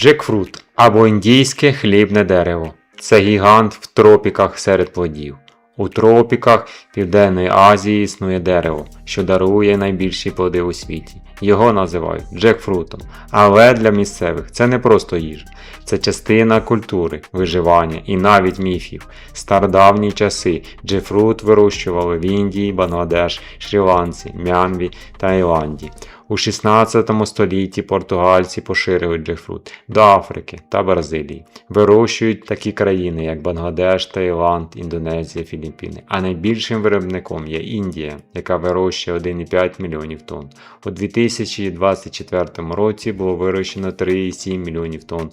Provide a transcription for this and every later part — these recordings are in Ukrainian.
Джекфрут або індійське хлібне дерево. Це гігант в тропіках серед плодів. У тропіках Південної Азії існує дерево, що дарує найбільші плоди у світі. Його називають джекфрутом. Але для місцевих це не просто їжа, це частина культури, виживання і навіть міфів. Стародавні часи джекфрут вирощували в Індії, Бангладеш, Шрі-Ланці, Мянмі та Ірландії. У 16 столітті португальці поширили джекфрут до Африки та Бразилії. Вирощують такі країни, як Бангладеш, Таїланд, Індонезія, Філіппіни. А найбільшим виробником є Індія, яка вирощує 1,5 мільйонів тонн. У 2024 році було вирощено 3,7 мільйонів тонн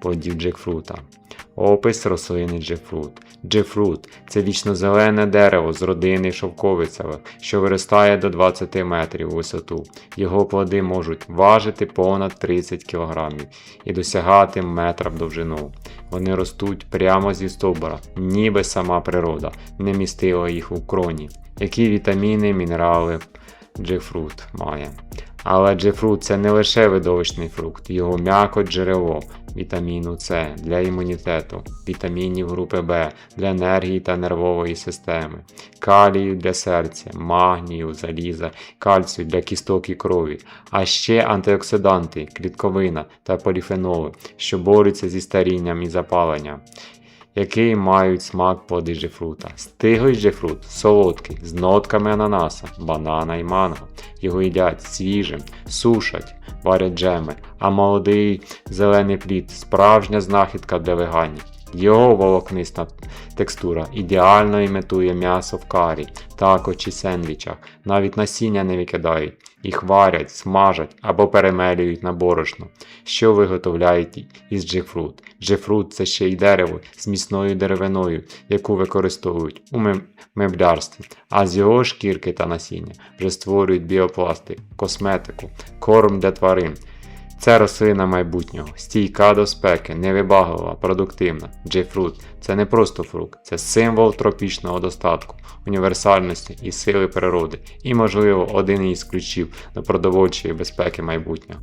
плодів джекфрута. Опис рослини джекфрут. Джекфрут – це вічнозелене дерево з родини шовковицевих, що виростає до 20 метрів у висоту. Його плоди можуть важити понад 30 кг і досягати метра в довжину. Вони ростуть прямо зі стовбура, ніби сама природа не містила їх у кроні. Які вітаміни, мінерали джекфрут має. Але джефрут це не лише видовищний фрукт, його м'яко джерело вітаміну С для імунітету, вітамінів групи В для енергії та нервової системи, калію для серця, магнію, заліза, кальцію для кісток і крові, а ще антиоксиданти, клітковина та поліфеноли, що борються зі старінням і запаленням. Який мають смак плоди джефрута. Стиглий джефрут солодкий, з нотками ананаса, банана і манго. Його їдять свіжим, сушать, варять джеми, а молодий зелений плід справжня знахідка для веганів. Його волокниста текстура ідеально імітує м'ясо в карі, тако чи сендвічах, навіть насіння не викидають, їх варять, смажать або перемелюють на борошно, що виготовляють із джекфрут. Джекфрут – це ще й дерево з міцною деревиною, яку використовують у меблярстві, а з його шкірки та насіння вже створюють біопластик, косметику, корм для тварин. Це рослина майбутнього, стійка до спеки, невибаглива, продуктивна. Джейфрут це не просто фрукт, це символ тропічного достатку, універсальності і сили природи, і, можливо, один із ключів до продовольчої безпеки майбутнього.